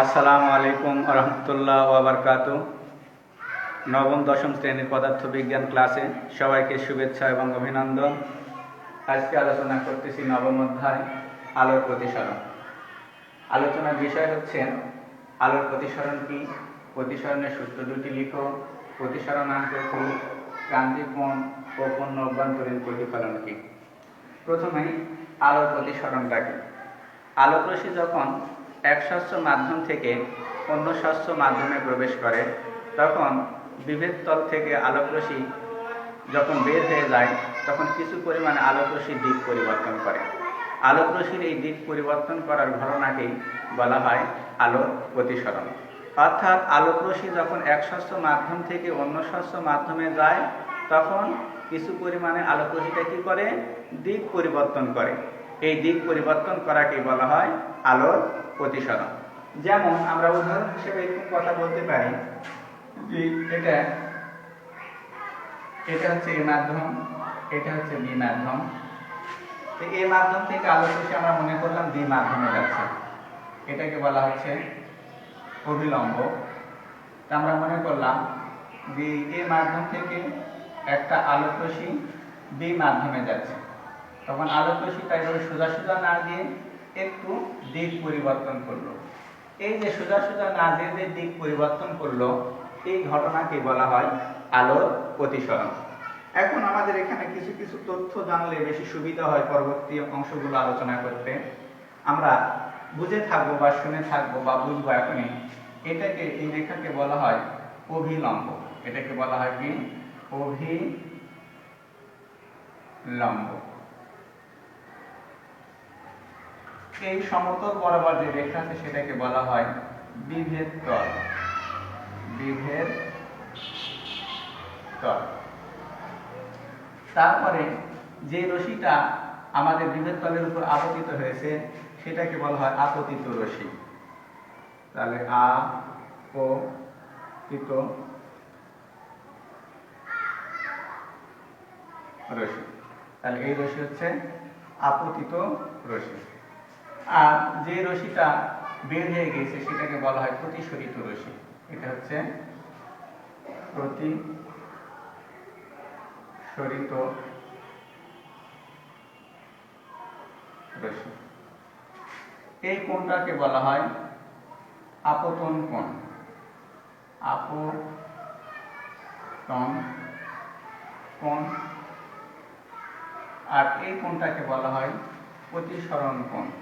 আসসালামু আলাইকুম রহমতুল্লাহ ওবরকাত নবম, দশম শ্রেণির পদার্থবিজ্ঞান ক্লাসে সবাইকে শুভেচ্ছা এবং অভিনন্দন। আজকে আলোচনা করতেছি নবম অধ্যায়, আলোর প্রতিসরণ। আলোচনার বিষয় হচ্ছে, আলোর প্রতিসরণ কি? প্রতিসরণের সূত্র দুটি লিখো। প্রতিসরণাঙ্ক কি? ক্রান্তিক কোণ ও পণ্য অভ্যন্তরীণ প্রতিফলন কি? প্রথমেই আলোর প্রতিসরণটা কি? আলোক রশ্মি যখন এক শস্য মাধ্যম থেকে অন্য শস্য মাধ্যমে প্রবেশ করে, তখন বিভেদ তল থেকে আলোক রশ্মি যখন বের হয়ে যায়, তখন কিছু পরিমাণে আলোক রশ্মির দিক পরিবর্তন করে। আলোক রশ্মির এই দিক পরিবর্তন করার ঘটনাকেই বলা হয় আলোর প্রতিসরণ। অর্থাৎ আলোক রশ্মি যখন এক শস্য মাধ্যম থেকে অন্য শস্য মাধ্যমে যায়, তখন কিছু পরিমাণে আলোক রশ্মিটা কি করে? দিক পরিবর্তন করে। এই দিক পরিবর্তন করাকে বলা হয় আলোর প্রতিসরণ। যেমন আমরা উদাহরণ হিসেবে এরকম কথা বলতে পারি যে এটা এটা হচ্ছে এ মাধ্যম, এটা হচ্ছে বি মাধ্যম। তো এ মাধ্যম থেকে আলো শেষে আমরা মনে করলাম বি মাধ্যমে যাচ্ছে। এটাকে বলা হচ্ছে অভিলম্ব তা আমরা মনে করলাম যে এ মাধ্যম থেকে একটা আলোক রশ্মি বি মাধ্যমে যাচ্ছে। তখন আলোক রশ্মিটা এভাবে সোজা সোজা না দিয়ে একটু দিক পরিবর্তন করল। এই যে সোজা সোজা না যে দিক পরিবর্তন করল, এই ঘটনাকে বলা হয় আলোর প্রতিসরণ এখন আমাদের এখানে কিছু কিছু তথ্য জানলে বেশি সুবিধা হয় পরবর্তী অংশগুলো আলোচনা করতে। আমরা বুঝে থাকব বা শুনে থাকব বা বুঝব এখনই। এটাকে, এই রেখাকে বলা হয় অভিলম্ব। এটাকে বলা হয় কি? অভিলম্ব। এই সমতল বরাবর যে রেখা আছে সেটাকে বলা হয় বিভেদ তল। বিভেদ তল। তারপরে যে রশিটা আমাদের বিভেদ তলের উপর আপতিত হয়েছে, সেটাকে বলা হয় আপতিত রশি তাহলে আ ও তিত রশি তাহলে এই রশি হচ্ছে আপতিত রশি আর যে রশিটা বের হয়ে গেছে, সেটাকে বলা হয় প্রতিসরিত রশি। এটা হচ্ছে প্রতিসরিত রশি। এই কোণটাকে বলা হয় আপতন কোণ। আপতন কোণ। আর এই কোণটাকে বলা হয় প্রতিসরণ কোণ।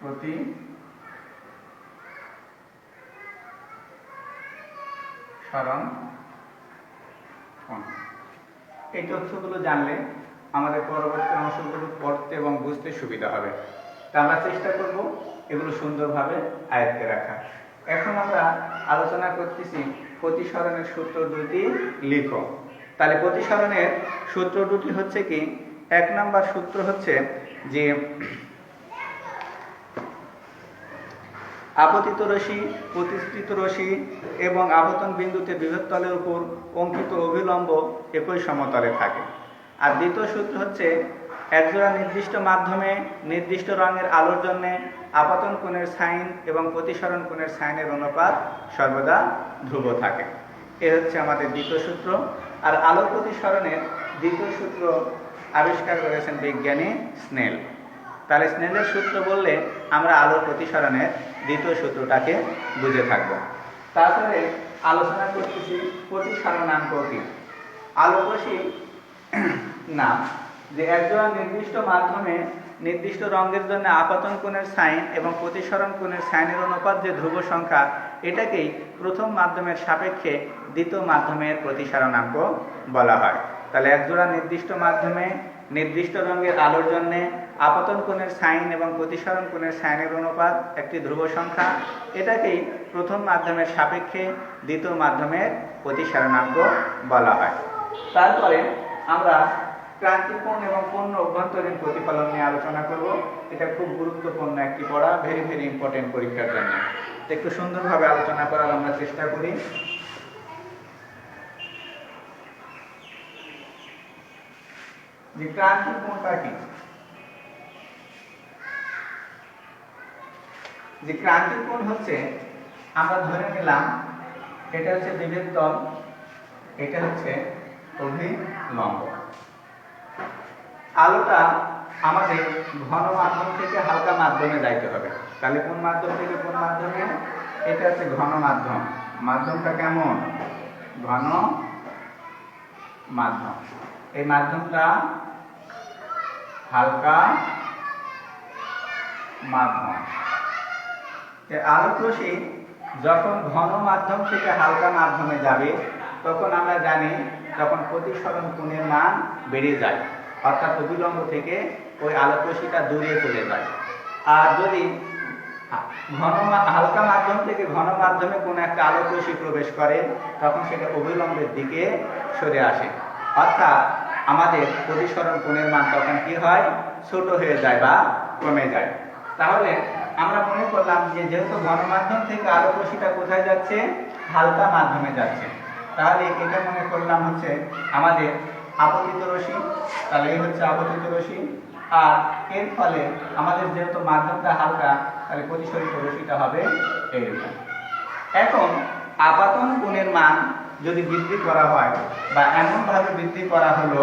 প্রতি সরণ এই তথ্যগুলো জানলে আমাদের পরবর্তী অংশগুলো পড়তে এবং বুঝতে সুবিধা হবে। তা আমরা চেষ্টা করব এগুলো সুন্দরভাবে আয়ত্তে রাখা। এখন আমরা আলোচনা করতেছি প্রতিসরণের সূত্র দুটি লিখো। তাহলে প্রতিসরণের সূত্র দুটি হচ্ছে কি? এক নাম্বার সূত্র হচ্ছে যে আপতিত রশি প্রতিষ্ঠিত রশি এবং আবর্তন বিন্দুতে বৃহত্তলের উপর অঙ্কিত অভিলম্ব একই সমতলে থাকে। আর দ্বিতীয় সূত্র হচ্ছে, একজোড়া নির্দিষ্ট মাধ্যমে নির্দিষ্ট রঙের আলোর জন্য আপাতন কোণের সাইন এবং প্রতিসরণ কোণের সাইনের অনুপাত সর্বদা ধ্রুব থাকে। এ হচ্ছে আমাদের দ্বিতীয় সূত্র। আর আলো প্রতিসরণের দ্বিতীয় সূত্র আবিষ্কার করেছেন বিজ্ঞানী স্নেল। তাহলে স্নেলের সূত্র বললে আমরা আলোর প্রতিসরণের দ্বিতীয় সূত্রটাকে বুঝে থাকব। তারপরে আলোচনা করতেছি প্রতিসরণাঙ্ক কি আলোকসী নাম, যে একজন নির্দিষ্ট মাধ্যমে নির্দিষ্ট রঙের জন্য আপাতন কোণের সাইন এবং প্রতিসরণ কোণের সাইনের অনুপাত যে ধ্রুব সংখ্যা, এটাকেই প্রথম মাধ্যমের সাপেক্ষে দ্বিতীয় মাধ্যমের প্রতিসরণাঙ্ক বলা হয়। তাহলে একজোড়া নির্দিষ্ট মাধ্যমে নির্দিষ্ট রঙের আলোর জন্য আপতন কোণের সাইন এবং প্রতিসরণ কোণের সাইনের অনুপাত একটি ধ্রুব সংখ্যা। এটাকেই প্রথম মাধ্যমের সাপেক্ষে দ্বিতীয় মাধ্যমের প্রতিসরণাঙ্ক বলা হয়। তারপরে আমরা ক্রান্তিক কোণ এবং পূর্ণ অভ্যন্তরীণ প্রতিফলন নিয়ে আলোচনা করব। এটা খুব গুরুত্বপূর্ণ একটি পড়া ভেরি ভেরি ইম্পর্টেন্ট পরীক্ষার জন্য। একটু সুন্দরভাবে আলোচনা করার আমরা চেষ্টা করি। যে ক্রান্তিক কোণটা কি যে ক্রান্তিক কোণ হচ্ছে, আমরা ধরে নিলাম, এটা হচ্ছে বিভেদ তল, এটা হচ্ছে অভিলম্ব। আলোটা আমাদের ঘন মাধ্যম থেকে হালকা মাধ্যমে যাইতে হবে। তাহলে কোন মাধ্যম থেকে কোন মাধ্যমে? এটা হচ্ছে ঘন মাধ্যম। মাধ্যমটা কেমন? ঘন মাধ্যম। এই মাধ্যমটা হালকা মাধ্যম। আলোক রশ্মি যখন ঘন মাধ্যম থেকে হালকা মাধ্যমে যাবে, তখন আমরা জানি তখন প্রতিসরণ কোণের মান বেড়ে যায়, অর্থাৎ অবিলম্ব থেকে ওই আলোক রশ্মিটা দূরে চলে যায়। আর যদি ঘন হালকা মাধ্যম থেকে ঘন মাধ্যমে কোনো একটা আলোক রশ্মি প্রবেশ করে, তখন সেটা অবিলম্বের দিকে সরে আসে। অর্থাৎ আমাদের প্রতিসরণ কোণের মান তখন কি হয়? ছোট হয়ে যায় বা কমে যায়। তাহলে আমরা মনে করলাম যে যেহেতু গণমাধ্যম থেকে আলোক রশ্মিটা কোথায় যাচ্ছে? হালকা মাধ্যমে যাচ্ছে। তাহলে এটা মনে করলাম হচ্ছে আমাদের আপতিত রশ্মি। তাহলে এই হচ্ছে আপতিত রশ্মি। আর এর ফলে আমাদের যেহেতু মাধ্যমটা হালকা, তাহলে প্রতিসরিত রশ্মিটা হবে এইরকম। এখন আপাতন কোণের মান যদি বৃদ্ধি করা হয় বা এমনভাবে বৃদ্ধি করা হলো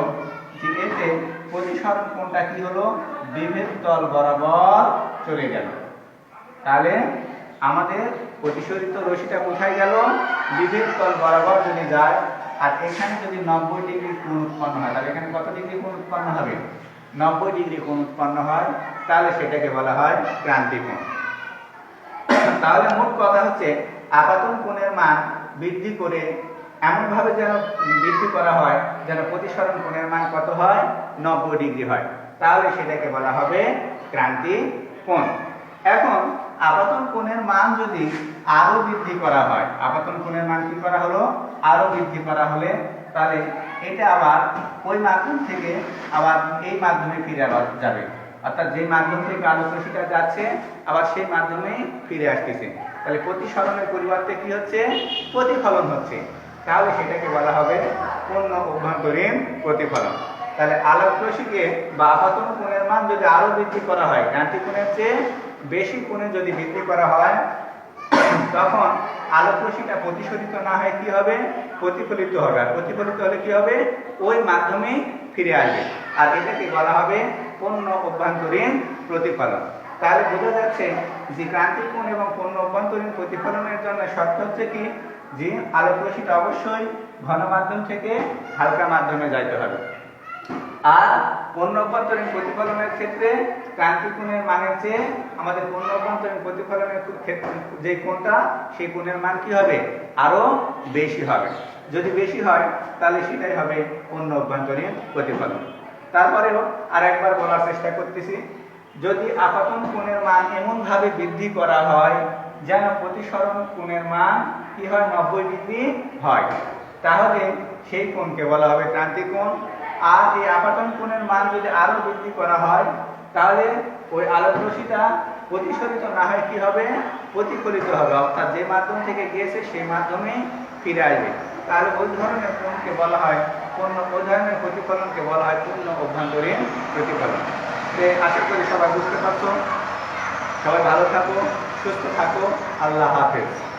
যে এতে প্রতিসরণ কোণটা কি হলো? বিভেদ তল বরাবর চলে গেল। তাহলে আমাদের প্রতিসরিত রশিটা কোথায় গেল? বিভেদ তল বরাবর যদি যায়, আর এখানে যদি নব্বই ডিগ্রি কোণ উৎপন্ন হয়, তাহলে এখানে কত ডিগ্রি কোণ উৎপন্ন হবে? নব্বই ডিগ্রি কোণ উৎপন্ন হয়, তাহলে সেটাকে বলা হয় ক্রান্তি কোণ। তাহলে মোট কথা হচ্ছে, আপাতন কোণের মান বৃদ্ধি করে এমনভাবে যেন বৃদ্ধি করা হয়, যেন প্রতিসরণ কোণের মান কত হয়? নব্বই ডিগ্রি হয়। তাহলে সেটাকে বলা হবে ক্রান্তি কোণ। এখন আপাতন কোণের মান যদি আরও বৃদ্ধি করা হয় আপাতন কোণের মান কি করা হলো? আরও বৃদ্ধি করা হলে তাহলে এটা আবার ওই মাধ্যম থেকে আবার এই মাধ্যমে ফিরে যাবে। অর্থাৎ যে মাধ্যম থেকে আলোক রশ্মিটা যাচ্ছে, আবার সেই মাধ্যমে ফিরে আসতেছে। তাহলে প্রতিসরণের পরিবর্তে কি হচ্ছে? প্রতিফলন হচ্ছে। তাহলে সেটাকে বলা হবে পূর্ণ অভ্যন্তরীণ প্রতিফলন। তাহলে আলোক রশ্মিকে বা আপাতন কোণের মান যদি আরও বৃদ্ধি করা হয় ক্রান্তি কোণের চেয়ে বেশি কোণে যদি বৃদ্ধি করা হয়, তখন আলোক রশ্মিটা প্রতিফলিত না হয় কি হবে? প্রতিফলিত হবে। আর প্রতিফলিত হলে কি হবে? ওই মাধ্যমে ফিরে আসবে। আর এটাকে বলা হবে পূর্ণ অভ্যন্তরীণ প্রতিফলন। তাহলে বোঝা যাচ্ছে যে ক্রান্তিক কোণ এবং পূর্ণ অভ্যন্তরীণ প্রতিফলনের জন্য শর্ত হচ্ছে কি? যে আলোক রশ্মিটা অবশ্যই ঘন মাধ্যম থেকে হালকা মাধ্যমে যাইতে হবে। আর পণ্য অভ্যন্তরীণ প্রতিফলনের ক্ষেত্রে ক্রান্তি কোণের মানের চেয়ে আমাদের পণ্য অভ্যন্তরীণ প্রতিফলনের যে কোণটা, সেই কোণের মান কি হবে? আরও বেশি হবে। যদি বেশি হয়, তাহলে সেটাই হবে পণ্য অভ্যন্তরীণ প্রতিফলন। তারপরেও আর একবার বলার চেষ্টা করতেছি যদি আপাতন কোণের মান এমনভাবে বৃদ্ধি করা হয়, যেন প্রতিসরণ কোণের মান কি হয়? নব্বই ডিগ্রি হয়। তাহলে সেই কোণকে বলা হবে ক্রান্তি কোণ। আর এই আপাতন কোণের মান যদি আরও বৃদ্ধি করা হয়, তাহলে ওই আলোক রশ্মিটা প্রতিসরিত না হয় কি হবে? প্রতিফলিত হবে। অর্থাৎ যে মাধ্যম থেকে গিয়েছে, সেই মাধ্যমে ফিরে আসবে। তাহলে ওই ধরনের কোণকে বলা হয় পূর্ণ ওই ধরনের প্রতিফলনকে বলা হয় পূর্ণ অভ্যন্তরীণ প্রতিফলন। তো আশা করি সবাই বুঝতে পারছ। সবাই ভালো থাকো সুস্থ থাকো। আল্লাহ হাফেজ।